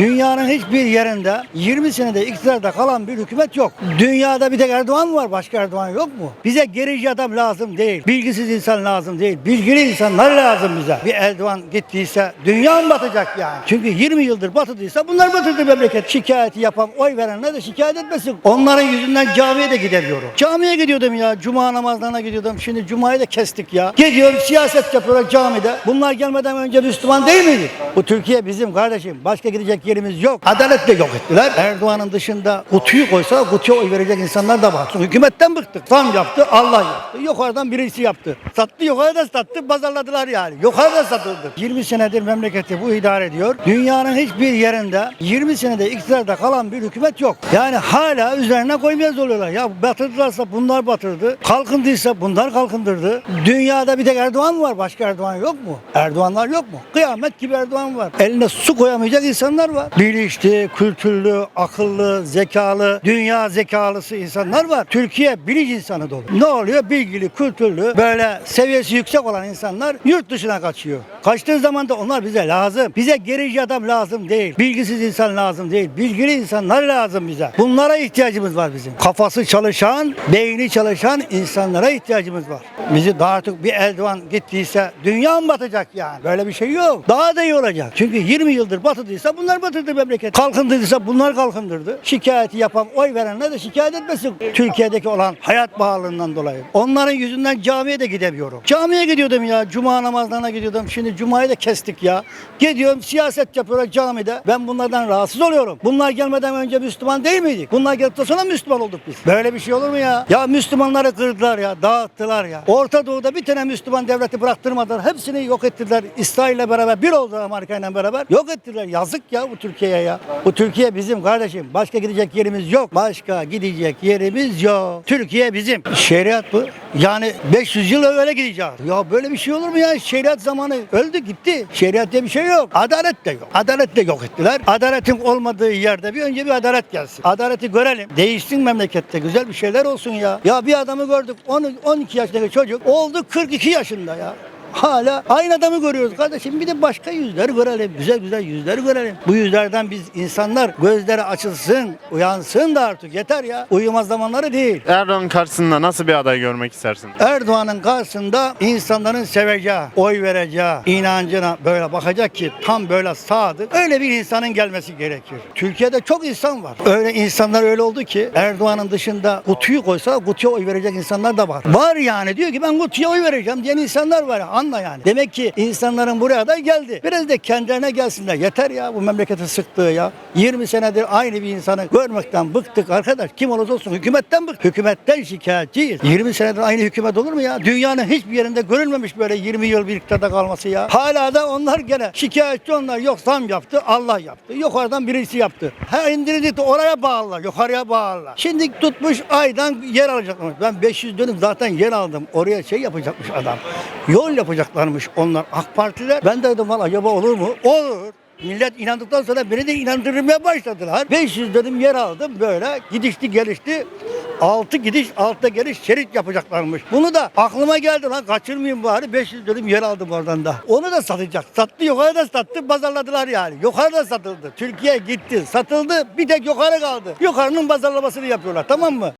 Dünyanın hiçbir yerinde 20 senede iktidarda kalan bir hükümet yok. Dünyada bir tek Erdoğan var. Başka Erdoğan yok mu? Bize gerici adam lazım değil. Bilgisiz insan lazım değil. Bilgili insanlar lazım bize. Bir Erdoğan gittiyse dünya mı batacak yani? Çünkü 20 yıldır batıdıysa bunlar batırdı memleket. Şikayeti yapan, oy verenler de şikayet etmesin. Onların yüzünden camiye de gidemiyorum. Camiye gidiyordum ya. Cuma namazlarına gidiyordum. Şimdi cumayı da kestik ya. Gidiyorum siyaset yapıyorlar camide. Bunlar gelmeden önce Müslüman değil miydik? Bu Türkiye bizim kardeşim. Başka gidecek yerimiz yok. Adalet de yok ettiler. Erdoğan'ın dışında kutuyu koysa kutuya oy verecek insanlar da var. Hükümetten bıktık. Zam yaptı, Allah yaptı. Yukarıdan birisi yaptı. Sattı yukarıda sattı, pazarladılar yani. Yukarıda satıldı. 20 senedir memleketi bu idare ediyor. Dünyanın hiçbir yerinde 20 senede iktidarda kalan bir hükümet yok. Yani hala üzerine koymaz oluyorlar. Ya batırdılarsa bunlar batırdı. Kalkındıysa bunlar kalkındırdı. Dünyada bir tek Erdoğan var. Başka Erdoğan yok mu? Erdoğanlar yok mu? Kıyamet gibi Erdoğan var. Eline su koyamayacak insanlar var. Bilinçli, kültürlü, akıllı, zekalı, dünya zekalısı insanlar var. Türkiye bilinç insanı dolu. Ne oluyor? Bilgili, kültürlü, böyle seviyesi yüksek olan insanlar yurt dışına kaçıyor. Kaçtığı zaman da onlar bize lazım. Bize gerici adam lazım değil. Bilgisiz insan lazım değil. Bilgili insanlar lazım bize. Bunlara ihtiyacımız var bizim. Kafası çalışan, beyni çalışan insanlara ihtiyacımız var. Bizi daha artık bir Erdoğan gittiyse dünya mı batacak yani? Böyle bir şey yok. Daha da iyi olacak. Çünkü 20 yıldır batıdıysa bunlar batırdı memleket. Kalkındıysa bunlar kalkındırdı. Şikayeti yapan, oy verenler de şikayet etmesin. Türkiye'deki olan hayat pahalılığından dolayı. Onların yüzünden camiye de gidemiyorum. Camiye gidiyordum ya. Cuma namazlarına gidiyordum. Şimdi cumayı da kestik ya. Gidiyorum siyaset yapıyorlar camide. Ben bunlardan rahatsız oluyorum. Bunlar gelmeden önce Müslüman değil miydik? Bunlar geldikten sonra Müslüman olduk biz. Böyle bir şey olur mu ya? Ya Müslümanları kırdılar ya. Dağıttılar ya. Orta Doğu'da bir tane Müslüman devleti bıraktırmadılar. Hepsini yok ettiler. İsrail'le beraber bir oldu Amerika beraber. Yok ettiler. Yazık ya bu Türkiye'ye ya. Bu Türkiye bizim kardeşim. Başka gidecek yerimiz yok. Başka gidecek yerimiz yok. Türkiye bizim. Şeriat bu. Yani 500 yıl öyle gideceğiz. Ya böyle bir şey olur mu ya? Şeriat zamanı öldü gitti. Şeriat diye bir şey yok. Adalet de yok. Adalet de yok ettiler. Adaletin olmadığı yerde bir önce bir adalet gelsin. Adaleti görelim. Değişsin memlekette. Güzel bir şeyler olsun ya. Ya bir adamı gördük. 10, 12 yaşındaki çocuk oldu 42 yaşında ya. Hala aynı adamı görüyoruz kardeşim. Bir de başka yüzler görelim. Güzel güzel yüzler görelim. Bu yüzlerden biz insanlar gözleri açılsın, uyansın da artık yeter ya. Uyumaz zamanları değil. Erdoğan karşısında nasıl bir aday görmek istersin? Erdoğan'ın karşısında insanların seveceği, oy vereceği, inancına böyle bakacak ki tam böyle sadık. Öyle bir insanın gelmesi gerekir. Türkiye'de çok insan var. Öyle insanlar öyle oldu ki Erdoğan'ın dışında kutuyu koysa kutuya oy verecek insanlar da var. Var yani diyor ki ben kutuya oy vereceğim diyen insanlar var. Anla yani. Demek ki insanların buraya da geldi. Biraz da kendilerine gelsinler. Yeter ya bu memleketi sıktığı ya. 20 senedir aynı bir insanı görmekten bıktık arkadaş. Kim olursa olsun hükümetten bıktık. Hükümetten şikayetçiyiz. 20 senedir aynı hükümet olur mu ya? Dünyanın hiçbir yerinde görülmemiş böyle 20 yıl birlikte kalması ya. Hala da onlar gene şikayetçi onlar. Yok zam yaptı Allah yaptı. Yukarıdan birisi yaptı. Ha indirildi de oraya bağlılar. Yukarıya bağlılar. Şimdi tutmuş aydan yer alacaklar. Ben 500 dönüm zaten yer aldım. Oraya şey yapacakmış adam. Yol yapacaklarmış onlar AK Partiler. Ben de dedim valla acaba olur mu? Olur. Millet inandıktan sonra beni de inandırmaya başladılar. 500 dönüm yer aldım böyle gidişti gelişti. 6 gidiş 6 geliş şerit yapacaklarmış. Bunu da aklıma geldi lan kaçırmayayım bari 500 dönüm yer aldım oradan da. Onu da satacak. Sattı yukarıda sattı pazarladılar yani. Yukarıda satıldı. Türkiye gitti satıldı bir tek yukarı kaldı. Yukarının pazarlamasını yapıyorlar tamam mı?